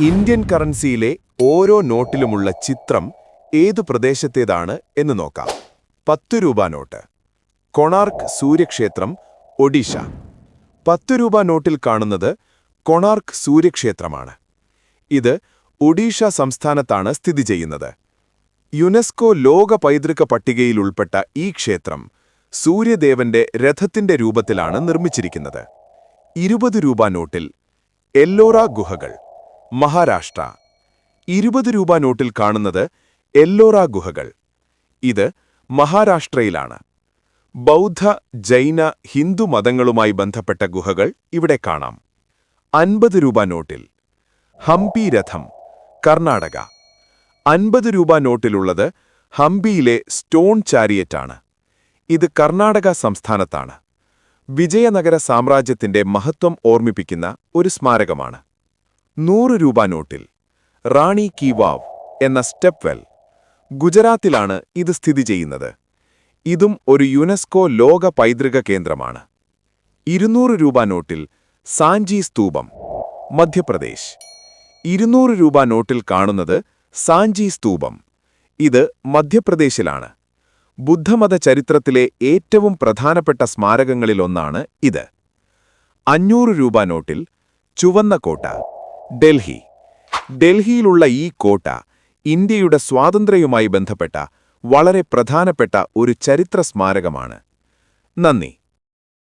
Indian കറൻസിയിലെ ഓരോ നോട്ടിലുമുള്ള ചിത്രം ഏതു പ്രദേശത്തേതാണ് എന്ന് നോക്കാം. പത്ത് രൂപ നോട്ട്. കൊണാർക്ക് സൂര്യക്ഷേത്രം ഒഡീഷ. പത്ത് രൂപ നോട്ടിൽ കാണുന്നത് കൊണാർക്ക് സൂര്യക്ഷേത്രമാണ്. ഇത് ഒഡീഷ സംസ്ഥാനത്താണ് സ്ഥിതി ചെയ്യുന്നത്. യുനെസ്കോ ലോക പൈതൃക പട്ടികയിൽ ഉൾപ്പെട്ട ഈ ക്ഷേത്രം സൂര്യദേവന്റെ രഥത്തിന്റെ രൂപത്തിലാണ് നിർമ്മിച്ചിരിക്കുന്നത്. ഇരുപത് രൂപ നോട്ടിൽ എല്ലോറ ഗുഹകൾ. മഹാരാഷ്ട്ര. ഇരുപത് രൂപ നോട്ടിൽ കാണുന്നത് എല്ലോറ ഗുഹകൾ. ഇത് മഹാരാഷ്ട്രയിലാണ്. ബൗദ്ധ ജൈന ഹിന്ദു മതങ്ങളുമായി ബന്ധപ്പെട്ട ഗുഹകൾ ഇവിടെ കാണാം. അൻപത് രൂപ നോട്ടിൽ. ഹംപി രഥം കർണാടക. അൻപത് രൂപ നോട്ടിലുള്ളത് ഹംപിയിലെ സ്റ്റോൺ ചാരിയറ്റാണ്. ഇത് കർണാടക സംസ്ഥാനത്താണ്. വിജയനഗര സാമ്രാജ്യത്തിന്റെ മഹത്വം ഓർമ്മിപ്പിക്കുന്ന ഒരു സ്മാരകമാണ്. നൂറ് രൂപ നോട്ടിൽ റാണി കി വാവ് എന്ന സ്റ്റെപ്പ് വെൽ ഗുജറാത്തിലാണ് ഇത് സ്ഥിതി ചെയ്യുന്നത്. ഇതും ഒരു യുനെസ്കോ ലോക പൈതൃക കേന്ദ്രമാണ്. ഇരുന്നൂറ് രൂപ നോട്ടിൽ സാഞ്ചി സ്തൂപം മധ്യപ്രദേശ്. ഇരുന്നൂറ് രൂപ നോട്ടിൽ കാണുന്നത് സാഞ്ചി സ്തൂപം. ഇത് മധ്യപ്രദേശിലാണ്. ബുദ്ധമത ചരിത്രത്തിലെ ഏറ്റവും പ്രധാനപ്പെട്ട സ്മാരകങ്ങളിലൊന്നാണ് ഇത്. അഞ്ഞൂറ് രൂപ നോട്ടിൽ ചുവന്ന കോട്ട ഡൽഹി. ഡൽഹിയിലുള്ള ഈ കോട്ട ഇന്ത്യയുടെ സ്വാതന്ത്ര്യവുമായി ബന്ധപ്പെട്ട വളരെ പ്രധാനപ്പെട്ട ഒരു ചരിത്ര സ്മാരകമാണ്. നന്ദി.